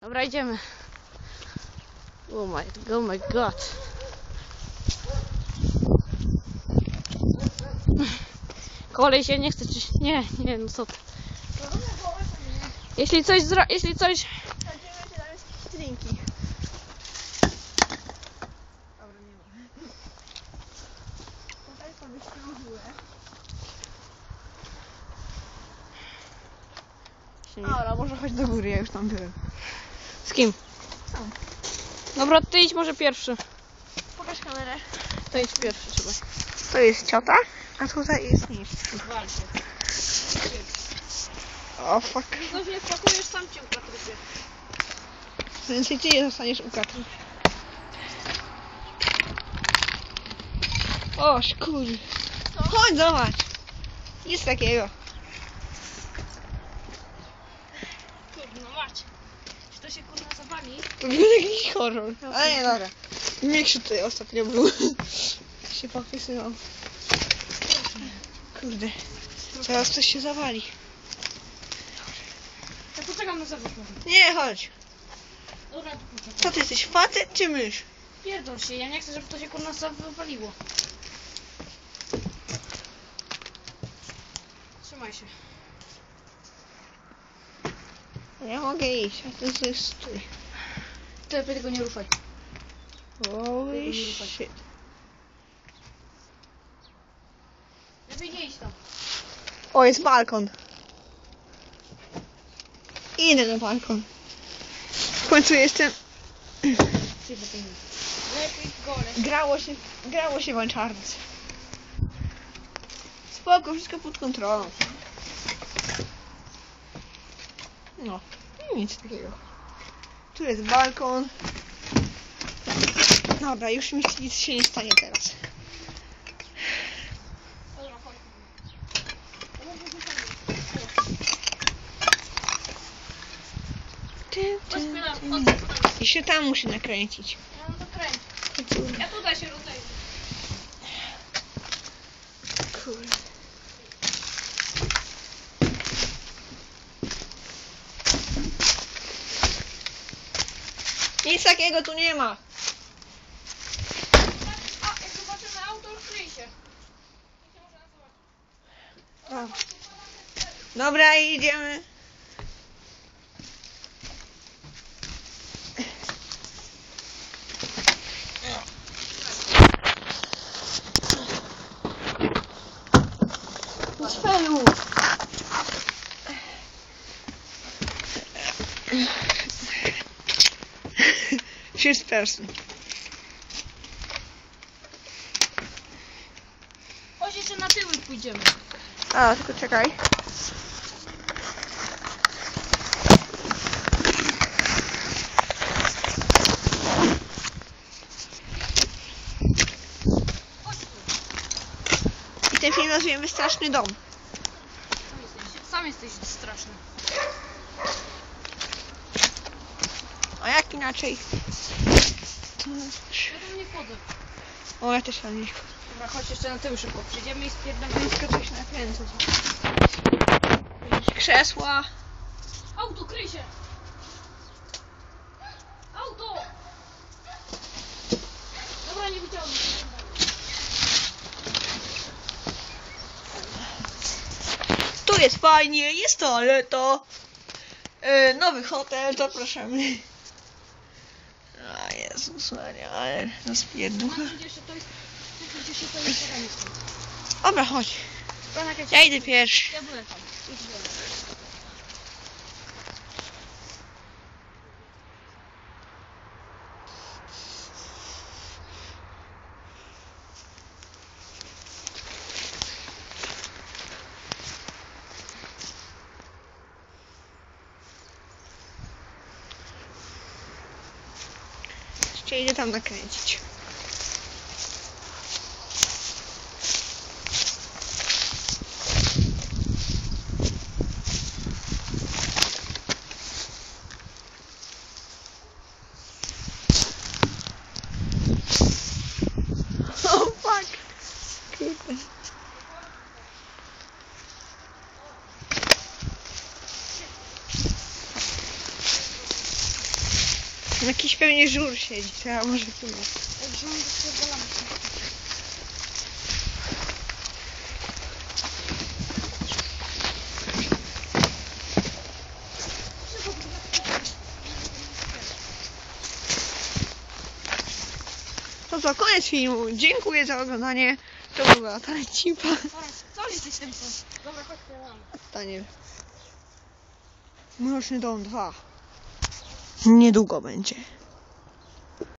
Dobra, idziemy. Oh my, oh my god. Kolej się nie chce, czy... Nie, nie, no co ty. Jeśli coś zro... Jeśli coś... Strinki. Dobra, nie ma. Tutaj sobie ściążyłem. Dobra, może chodź do góry, ja już tam byłem. Z kim? Sam. Dobra, ty idź może pierwszy. Pokaż kamerę. To idź pierwszy trzeba. To jest ciota, a tutaj jest mistrz. O fuck. Coś nie spakujesz, sam cię upatruję. Więcej ty nie zostaniesz u Katry. O, szkur. Chodź, zobacz. Jest takiego. Kurde, no macie. Czy to się To był jakiś horror. Ale nie, dobra. Mniejszy tutaj ostatnio był. się popisywał. Kurde. Teraz coś się zawali. Ja poczekam na może. Nie, chodź. Dobra, tu poczekam. Co ty jesteś, facet czy mysz? Pierdol się, ja nie chcę, żeby to się kurwa zawaliło. Trzymaj się. Ja mogę iść, a ty stój. Ty lepiej tego nie ruszaj. Holy shit. Lepiej nie idź tam. O, jest balkon. Idę na balkon. W końcu jestem... Lepiej w górę. Grało się, grało się w Uncharted. Spoko, wszystko pod kontrolą. No, nic takiego. Tu jest balkon. Dobra, już mi nic się nie stanie teraz. I się tam musi nakręcić. To kręć. Ja tutaj się rozejdę. Kurde. Nic takiego tu nie ma. A, jak zobaczymy auto, kryj się. Jak się można zobaczyć. O. Dobra, idziemy. First person. Chodź jeszcze na tyły pójdziemy. A, tylko czekaj. I ten film nazwiemy Straszny Dom. Sam jesteś, sam jesteś straszny. A jak inaczej? To- Ja tam nie wchodzę. O, ja też tam nie Dobra, chodź jeszcze na tyły szybko. Przyjdziemy i spierdamy. Blisko coś nakręcać. Krzesła. Auto, kryj się! Auto! Dobra, nie wyciągnij. Tu jest fajnie, jest toaleta. E, nowy hotel, zapraszamy. A Jezus Maria, ale nas pierducha. Dobra, chodź. Ja idę pierwszy. Ja byłem tam. Jeszcze idę tam nakręcić. Oh fuck. Kurde. Jakiś pewnie żur siedzi, to ja może tu nie. Się. To co, koniec filmu. Dziękuję za oglądanie. To była ta cipa. Co jesteś tym Dobra, chodź. Daniel. Mroczny dom 2. Niedługo będzie.